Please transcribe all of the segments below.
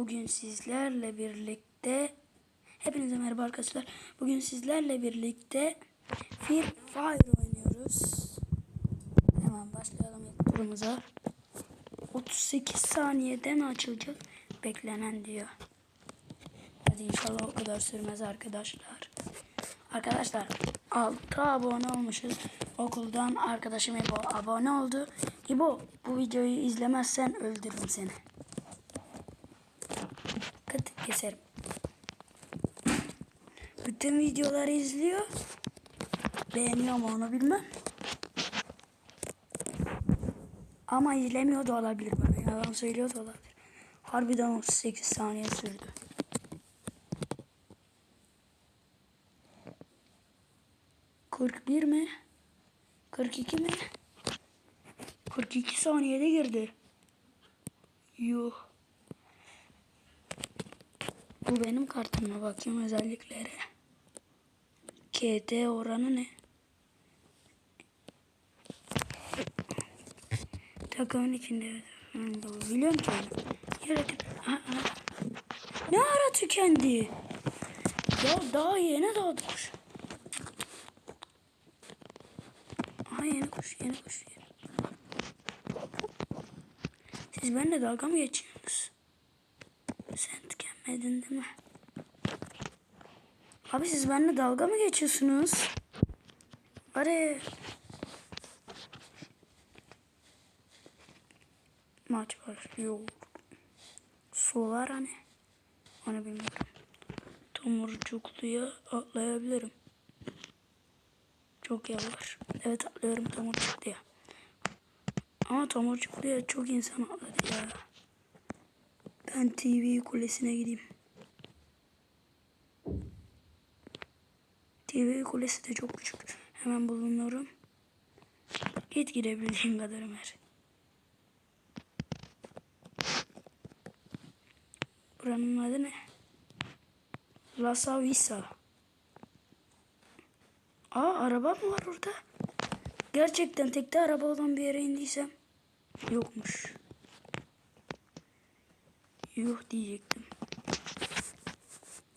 Bugün sizlerle birlikte Hepinize merhaba arkadaşlar. Bugün sizlerle birlikte Free Fire oynuyoruz. Hemen başlayalım ilk turumuza. 38 saniyeden açılacak beklenen diyor. Hadi inşallah o kadar sürmez arkadaşlar. Arkadaşlar 6 abone olmuşuz. Okuldan arkadaşım İbo abone oldu. İbo bu videoyu izlemezsen öldürürüm seni. Kıt keserim. Bütün videoları izliyor. Beğeniyor mu onu bilmem. Ama izlemiyor da olabilir bana. Yalan söylüyor da olabilir. Harbiden 38 saniye sürdü. Kırk bir mi? Kırk iki mi? Kırk iki saniyede girdi. Yuh. Bu benim kartıma bakayım özelliklere. KT oranı ne? Takımın içinde biliyorum ki. Yaratık. Ne ara tükendi? Ya daha yeni doğdu kuş. Aha yeni kuş, yeni kuş. Siz benimle dalga mı geçiyorsunuz? Sen tükenmedin değil mi? Abi siz benimle dalga mı geçiyorsunuz? Hadi. Maç başlıyor. Solar hani. Onu bilmiyorum. Tomurcukluya atlayabilirim. Çok yavaş. Evet atlıyorum tomurcukluya. Ama tomurcukluya çok insan atladı ya. Ben TV kulesine gideyim. TV kulesi de çok küçük. Hemen bulunuyorum. Git gidebildiğin kadar Ömer. Buranın adı ne? La Savisa. Aa araba mı var orada? Gerçekten tekte araba olan bir yere indiysem yokmuş. Yuh diyecektim.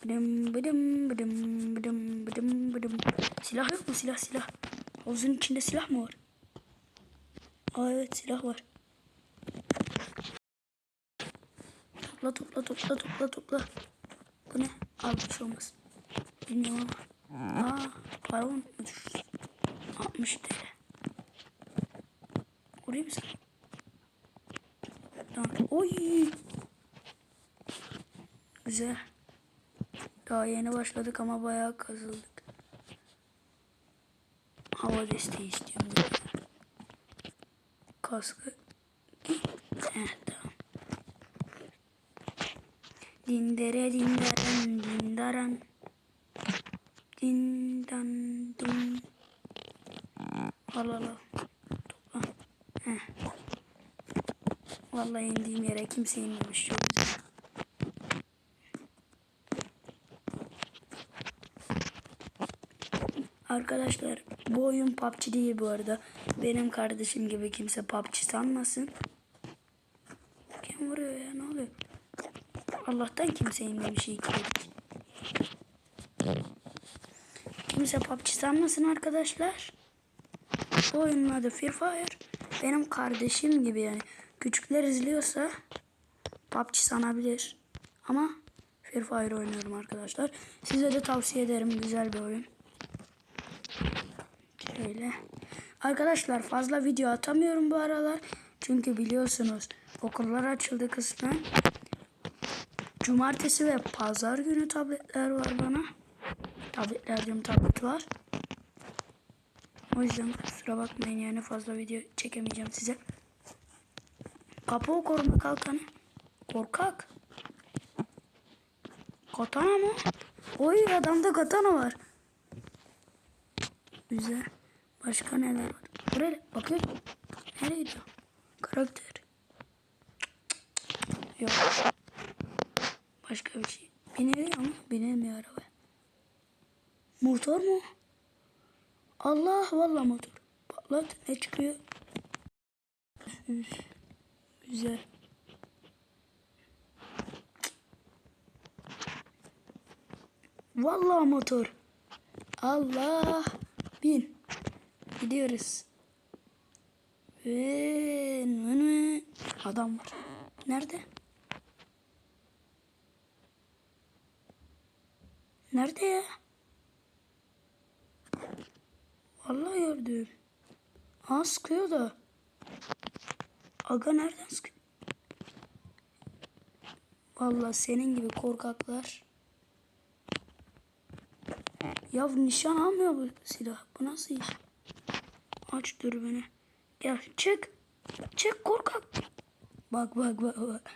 Bıdım bıdım bıdım bıdım bıdım bıdım. Silah yok mu silah silah? Havuzun içinde silah mı var? Aa evet silah var. Topla topla topla topla topla. Bu ne? Al bir şey olmaz. Bilmiyorum ama. Aa para unutmuş. 60 TL. Oraya mı. Oy. Güzel. Daha yeni başladık ama bayağı kazıldık. Hava desteği istiyorum. Zaten. Kaskı. Heh, tamam. Dindere dindaran dindaran. Dindan dum. Al al al. Topla. Vallahi indiğim yere kimse inmemiş. Çok güzel. Arkadaşlar bu oyun PUBG değil bu arada. Benim kardeşim gibi kimse PUBG sanmasın. Kim vuruyor ya ne oluyor? Allah'tan kimse inmemiş iyi ki. Kimse PUBG sanmasın arkadaşlar. Bu oyunun adı Free Fire. Benim kardeşim gibi yani. Küçükler izliyorsa PUBG sanabilir. Ama Free Fire oynuyorum arkadaşlar. Size de tavsiye ederim. Güzel bir oyun. Şöyle. Arkadaşlar fazla video atamıyorum bu aralar. Çünkü biliyorsunuz okullar açıldı kısmen. Cumartesi ve pazar günü tabletler var bana. Tabletler diyorum tablet var. O yüzden kusura bakmayın yani fazla video çekemeyeceğim size. Kapı koruma kalkanı. Korkak. Katana mı? Oy adamda katana var. Güzel. Başka neler var? Buraya bakıyorum. Nereye gidiyor? Karakter. Yok. Başka bir şey. Biniliyor ama binilmiyor araba. Motor mu? Allah vallahi motor. Patlat ne çıkıyor? Güzel. Vallahi motor. Allah. Bin. Gidiyoruz. Ve adam var. Nerede? Nerede ya? Vallahi gördüm. Aa sıkıyor da. Aga nereden sıkıyor? Vallahi senin gibi korkaklar. Ya nişan almıyor bu silah. Bu nasıl iş? Aç dürbünü. Gel çık. Çık korkak. Bak bak bak bak.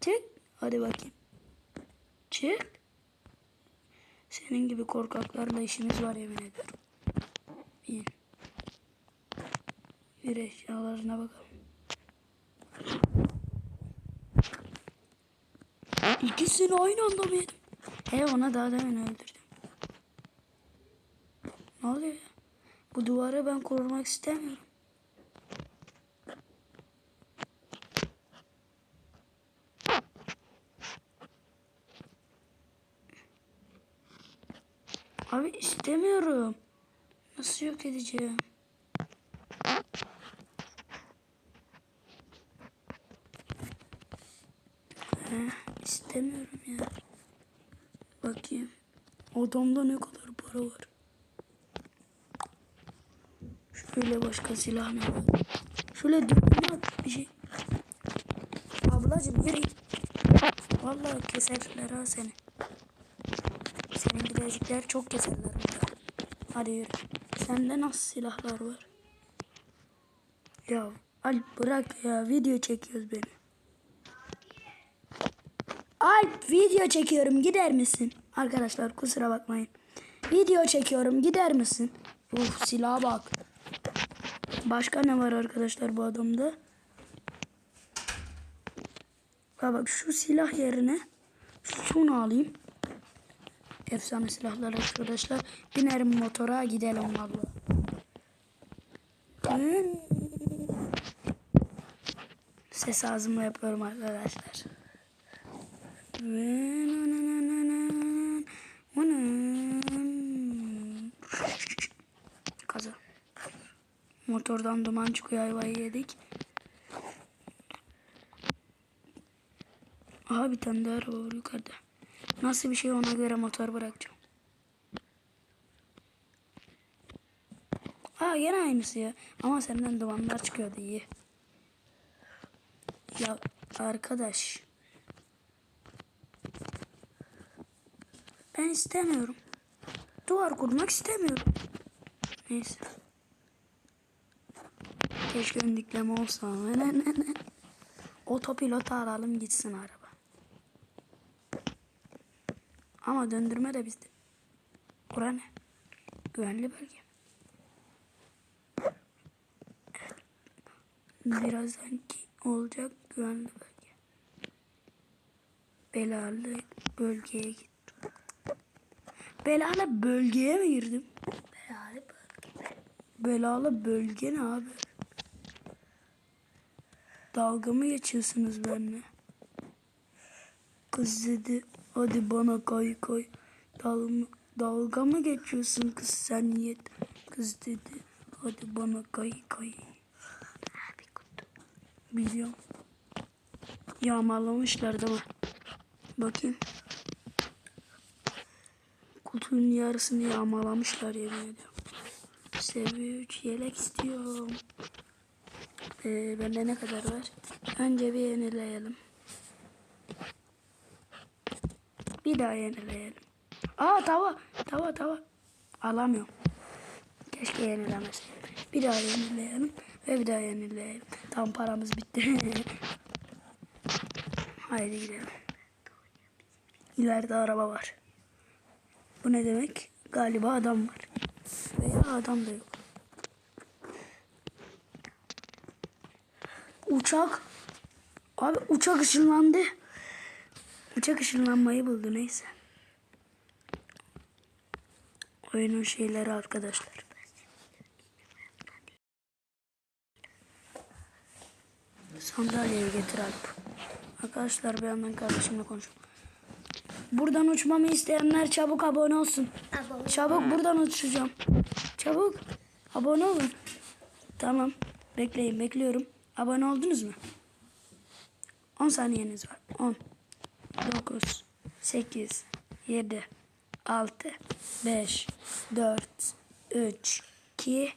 Çık. Hadi bakayım. Çık. Senin gibi korkaklarla işimiz var yemin ederim. Bir. Bir eşyalarına bakalım. İkisini aynı anda mı yedim? He ona daha demin öldürdüm. Ne oluyor ya? Bu duvarı ben korumak istemiyorum. Abi istemiyorum. Nasıl yok edeceğim? Heh, istemiyorum ya. Bakayım. Adamda ne kadar para var. Şöyle başka silah ne var? Şöyle dürbün at bir şey. Ablacım yürü. Vallahi keserler ha seni. Senin birazcıklar çok keserler burada. Hadi yürü. Sende nasıl silahlar var? Ya Alp bırak ya video çekiyoruz beni. Alp video çekiyorum gider misin? Arkadaşlar kusura bakmayın. Video çekiyorum gider misin? Uf silaha bak. Başka ne var arkadaşlar bu adamda? Ha bak şu silah yerine şunu alayım. Efsane silahlar arkadaşlar. Binerim motora gidelim valla. Hmm. Ses ağzımla yapıyorum arkadaşlar. Motordan duman çıkıyor ayvayı yedik. Aha bir tane daha araba var yukarıda. Nasıl bir şey ona göre motor bırakacağım. Aa yine aynısı ya. Ama senden dumanlar çıkıyordu iyi. Ya arkadaş. Ben istemiyorum. Duvar kurmak istemiyorum. Neyse. Keşke ön dikleme olsa. Otopilota alalım gitsin araba. Ama döndürme de bizde. Bura ne? Güvenli bölge. Birazdan ki olacak güvenli bölge. Belalı bölgeye git. Belalı bölgeye mi girdim? Belalı bölge. Belalı bölge ne abi? Dalga mı geçiyorsunuz benimle? Kız dedi hadi bana kay kay. Dalga, dalga mı geçiyorsun kız sen yet. Kız dedi hadi bana kay kay. Biliyorum. Yağmalamışlar değil mi? Bakayım. Kutunun yarısını yağmalamışlar yemin ediyorum. Seviye 3 yelek istiyorum. Ee, bende ne kadar var? Önce bir yenileyelim. Bir daha yenileyelim. Aa tava. Tava tava. Alamıyorum. Keşke yenilemeseydim. Bir daha yenileyelim. Ve bir daha yenileyelim. Tam paramız bitti. Haydi gidelim. İleride araba var. Bu ne demek? Galiba adam var. Veya adam da yok. Uçak. Abi uçak ışınlandı. Uçak ışınlanmayı buldu neyse. Oyunun şeyleri arkadaşlar. Sandalyeyi getir Alp. Arkadaşlar bir yandan kardeşimle konuşuyorum. Buradan uçmamı isteyenler çabuk abone olsun. Abone. Çabuk buradan uçacağım. Çabuk. Abone olun. Tamam. Bekleyin bekliyorum. Abone oldunuz mu? 10 saniyeniz var. 10 9 8 7 6 5 4 3 2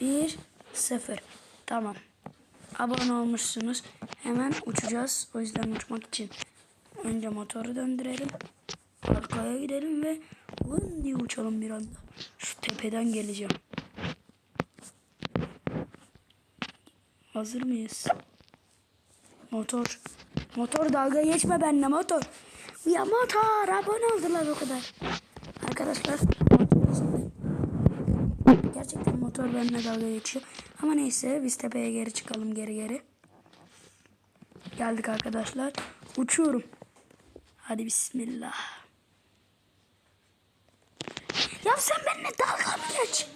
1 0 Tamam. Abone olmuşsunuz. Hemen uçacağız. O yüzden uçmak için önce motoru döndürelim. Arkaya gidelim ve vın diye uçalım bir anda. Şu tepeden geleceğim. Hazır mıyız? Motor. Motor dalga geçme benimle motor. Ya motor abone oldular o kadar. Arkadaşlar. Gerçekten motor benimle dalga geçiyor. Ama neyse biz tepeye geri çıkalım geri geri. Geldik arkadaşlar. Uçuyorum. Hadi bismillah. Ya sen benimle dalga mı geç?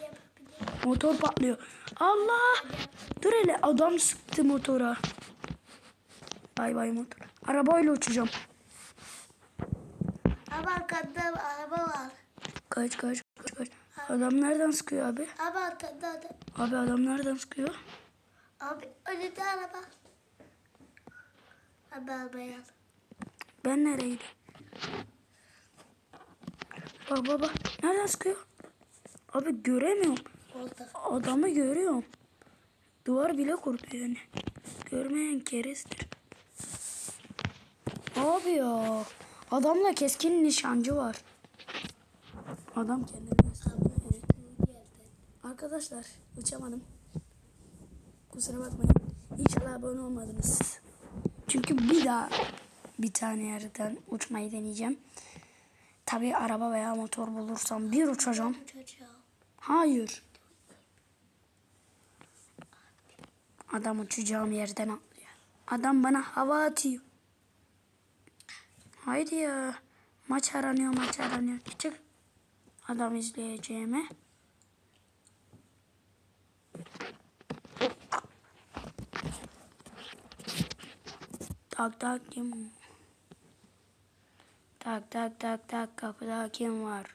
Motor patlıyor. Allah! Dur hele adam sıktı motora. Bay bay motor. Arabayla uçacağım. Abi arkada araba var. Kaç kaç kaç kaç. Adam nereden sıkıyor abi? Abi arkada adam. Abi adam nereden sıkıyor? Abi önünde araba. Abi arabayı al. Ben nereye gideyim? Bak bak bak. Nereden sıkıyor? Abi göremiyorum. Adamı görüyorum. Duvar bile kurdu yani. Görmeyen kerizdir. Abi ya. Adamla keskin nişancı var. Adam kendini. Arkadaşlar uçamadım. Kusura bakmayın. İnşallah abone olmadınız. Çünkü bir daha bir tane yerden uçmayı deneyeceğim. Tabii araba veya motor bulursam bir uçacağım. Hayır. Adam uçacağım yerden atlıyor. Adam bana hava atıyor. Haydi ya. Maç aranıyor maç aranıyor. Çık. Adam izleyeceğime. Tak tak kim? Tak tak tak tak kapıda kim var?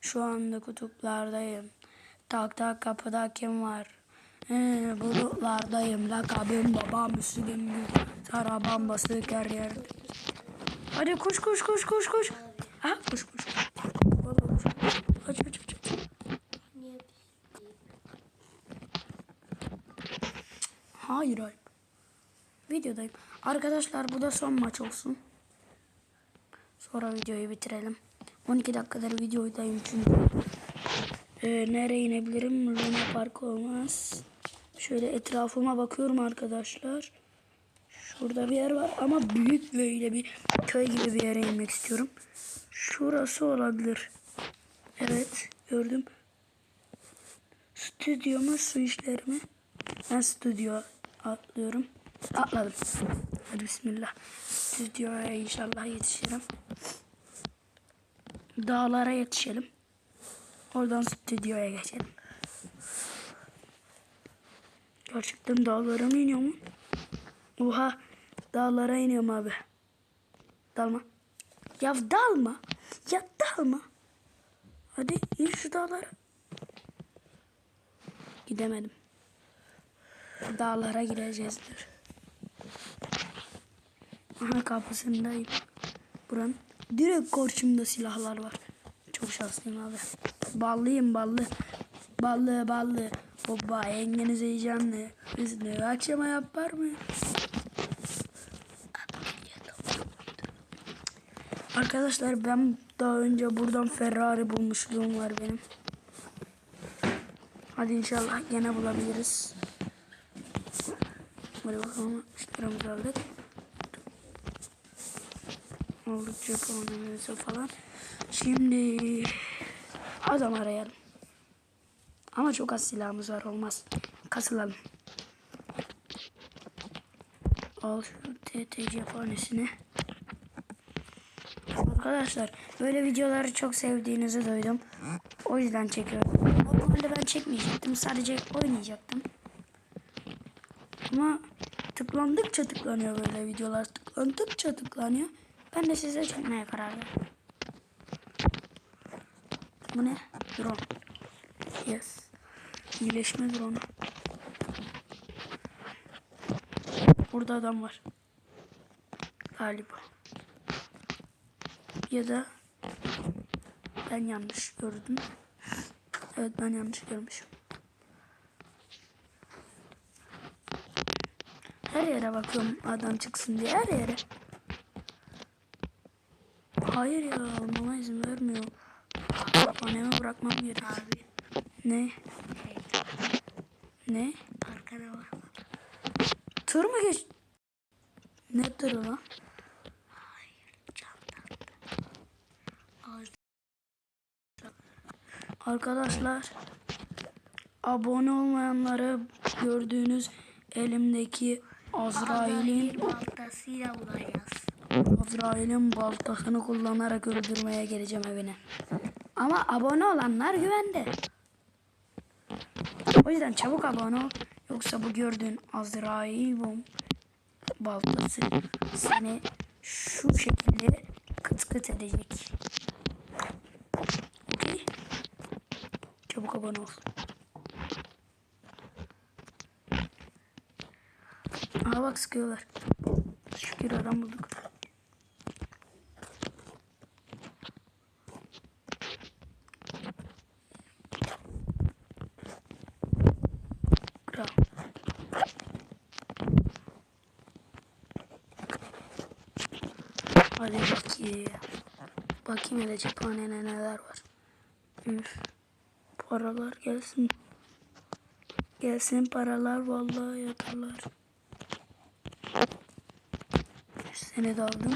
Şu anda kutuplardayım. Tak tak kapıda kim var? Ee, bulutlardayım. Lakabım babam Müslüm. Sarabam basık her yerde. Hadi koş koş koş koş koş. Ha koş koş. Aç aç aç. aç. Hayır hayır. Videodayım. Arkadaşlar bu da son maç olsun. Sonra videoyu bitirelim. 12 dakikadır videodayım çünkü. Ee, nereye inebilirim? Luna Park olmaz. Şöyle etrafıma bakıyorum arkadaşlar. Şurada bir yer var ama büyük böyle bir köy gibi bir yere inmek istiyorum. Şurası olabilir. Evet gördüm. Stüdyo mu su işleri mi? Ben stüdyo atlıyorum. Atladım. Hadi bismillah. Stüdyoya inşallah yetişirim. Dağlara yetişelim. Oradan stüdyoya geçelim. Gerçekten dağlara mı iniyorum? Oha dağlara iniyorum abi. Dalma. Ya dalma. Ya dalma. Hadi in şu dağlara. Gidemedim. Dağlara gireceğizdir. Aha kapısındayım. Buranın direkt karşımda silahlar var. Çok şanslıyım abi. Ballıyım ballı. Ballı ballı. Baba yengeniz heyecanlı. Hızlı akşama yapar mı? Arkadaşlar ben daha önce buradan Ferrari bulmuşluğum var benim. Hadi inşallah gene bulabiliriz. Hadi bakalım işlerimizi aldık. Oldukça puanımızı falan. Şimdi adam arayalım. Ama çok az silahımız var olmaz. Kasılalım. Al şu TT cephanesini. Arkadaşlar böyle videoları çok sevdiğinizi duydum. O yüzden çekiyorum. Normalde ben çekmeyecektim. Sadece oynayacaktım. Ama tıklandıkça tıklanıyor böyle videolar. Tıklandıkça tıklanıyor. Ben de size çekmeye karar verdim. Bu ne? Drone. Yes. İyileşme drone. Burada adam var. Galiba. Ya da ben yanlış gördüm. Evet ben yanlış görmüşüm. Her yere bakıyorum adam çıksın diye her yere. Hayır ya mama izin vermiyor. Anneme bırakmam gerek. Abi. Ne? Ne? arkana bak. Tır mı geç? Ne tırı lan? Ağzı. Arkadaşlar abone olmayanları gördüğünüz elimdeki Azrail'in baltasıyla vuracağız. Azrail'in baltasını kullanarak öldürmeye geleceğim evine. Ama abone olanlar güvende. O yüzden çabuk abone ol. Yoksa bu gördüğün Azrail bom baltası seni şu şekilde kıt kıt edecek. Okey? Çabuk abone ol. Aa bak sıkıyorlar. Şükür adam bulduk. Kral. Hadi bakayım. Bakayım hele cephanede neler var. Üf. Paralar gelsin. Gelsin paralar vallahi yatarlar. Seni de aldım.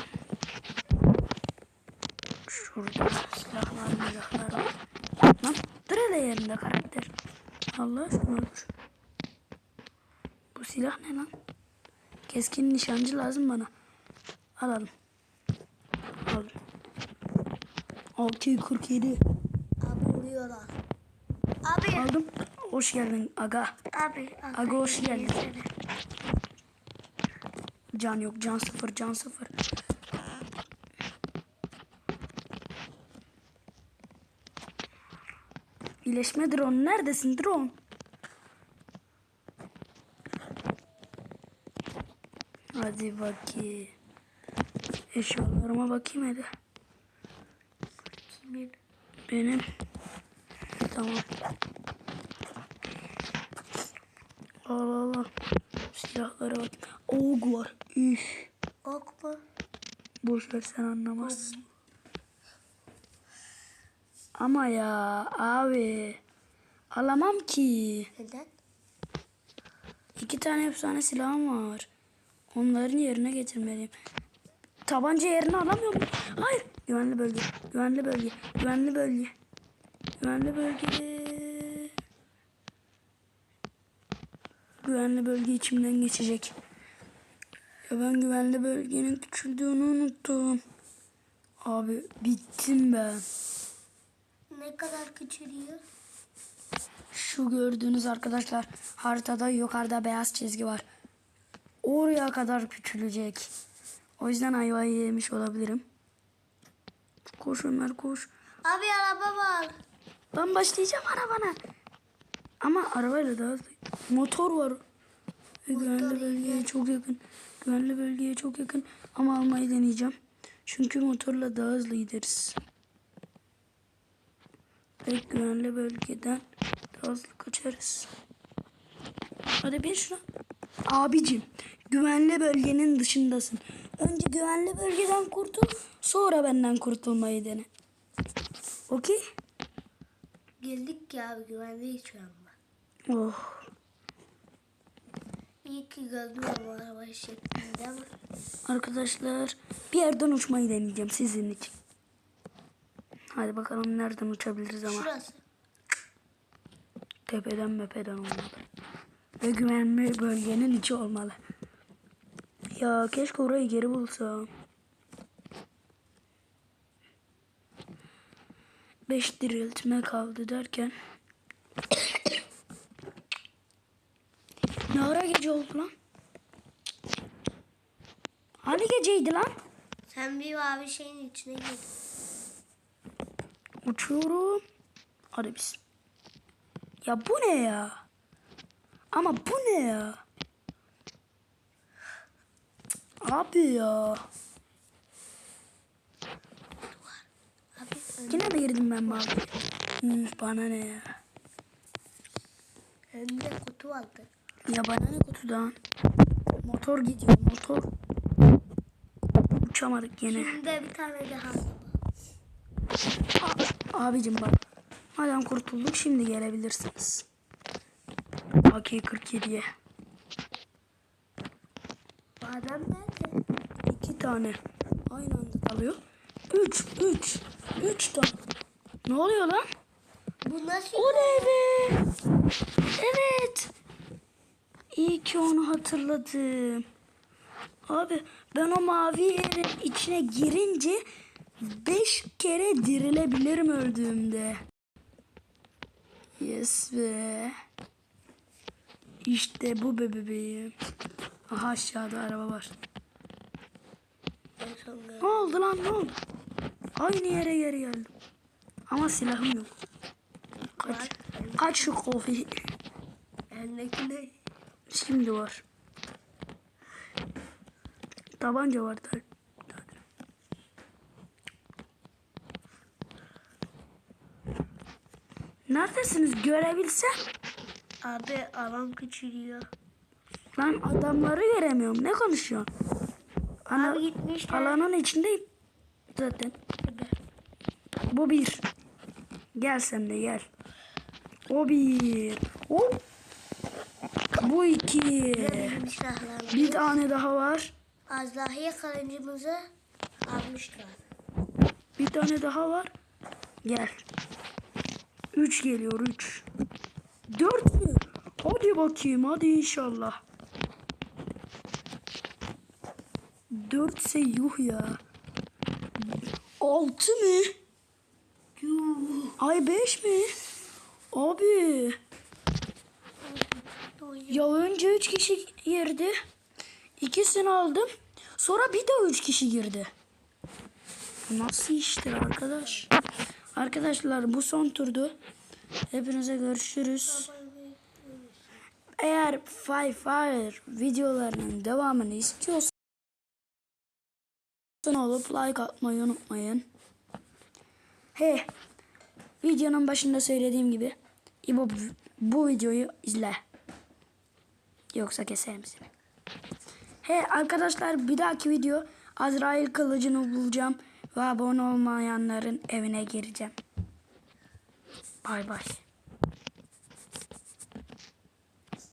Şurada silahlar silahlar var. Lan dur hele yerinde karakter. Allah aşkına. Bu silah ne lan? Keskin nişancı lazım bana. Alalım. Al. 647 Abi vuruyorlar. Abi. aldım. Hoş geldin aga. Abi. Aga hoş geldin. gelsene. Can yok can sıfır can sıfır. İyileşme drone neredesin drone? Hadi bakayım. Eşyalarıma bakayım hadi. Kimin? Benim. Tamam. Al al al. Silahlara bak. Oğuk var. Üf. Ok mu? Boş ver sen anlamazsın. Ama ya abi. Alamam ki. Neden? İki tane efsane silahım var. Onların yerine getirmeliyim. Tabanca yerine alamıyorum. Hayır. Güvenli bölge. Güvenli bölge. Güvenli bölge. Güvenli bölge. Güvenli bölge içimden geçecek. Ya ben güvenli bölgenin küçüldüğünü unuttum. Abi bittim ben. Ne kadar küçülüyor? Şu gördüğünüz arkadaşlar haritada yukarıda beyaz çizgi var. Oraya kadar küçülecek. O yüzden ayvayı yemiş olabilirim. Koş Ömer koş. Abi araba var. Ben başlayacağım arabana. Ama arabayla daha hızlı. Motor var. Ve güvenli bölgeye çok yakın. Güvenli bölgeye çok yakın. Ama almayı deneyeceğim. Çünkü motorla daha hızlı gideriz. Ve güvenli bölgeden daha hızlı kaçarız. Hadi bin şuna. Abicim güvenli bölgenin dışındasın. Önce güvenli bölgeden kurtul. Sonra benden kurtulmayı dene. Okey? Geldik ki abi güvendeyiz şu anda. Oh. İyi ki gördüm ama araba şeklinde ama. Arkadaşlar bir yerden uçmayı deneyeceğim sizin için. Hadi bakalım nereden uçabiliriz ama. Şurası. Tepeden mepeden olmalı. Ve güvenli bölgenin içi olmalı. Ya keşke orayı geri bulsam. Beş diriltme kaldı derken. ne ara gece oldu lan? Hani geceydi lan? Sen bir mavi şeyin içine gir. Uçuyorum. Hadi biz. Ya bu ne ya? Ama bu ne ya? Abi ya. Abi Yine mi girdim ben mavi? Üf, bana ne ya? önünde kutu vardı. Ya bana ne kutudan? Motor gidiyor motor. Uçamadık yine. Şimdi bir tane daha. Abicim bak. Madem kurtulduk şimdi gelebilirsiniz. AK-47'ye. Bu adam nerede? İki tane. Aynı anda dalıyor. Üç, üç. Üç tane. Ne oluyor lan? Bu nasıl? Oley be. Evet. İyi ki onu hatırladım. Abi ben o mavi yerin içine girince beş kere dirilebilirim öldüğümde. Yes be. İşte bu be bebeğim. Aha aşağıda araba var. Ne oldu lan ne oldu? Aynı yere geri geldim. Ama silahım yok. Kaç. Kaç şu kofi. Elindeki ne? Şimdi var. Tabanca var da. Neredesiniz görebilsem? Abi alan küçülüyor. Lan adamları göremiyorum. Ne konuşuyorsun? Ana, Abi gitmişler. alanın içindeyim. Zaten. Bu bir. Gel sen de gel. O bir. O. Bu iki. Bir tane daha var. Azrahiye kalıncımızı almışlar. Bir tane daha var. Gel. Üç geliyor üç. Dört mü? Hadi bakayım hadi inşallah. Dörtse yuh ya. Altı mı? Yuh. Ay beş mi? Abi. Ya önce üç kişi girdi. İkisini aldım. Sonra bir de üç kişi girdi. Nasıl iştir arkadaş? Arkadaşlar bu son turdu. Hepinize görüşürüz. Eğer Five Fire videolarının devamını istiyorsanız olup like atmayı unutmayın. He, videonun başında söylediğim gibi İbo bu videoyu izle. Yoksa keserim seni. He arkadaşlar bir dahaki video Azrail kılıcını bulacağım ve abone olmayanların evine gireceğim. Bay bay.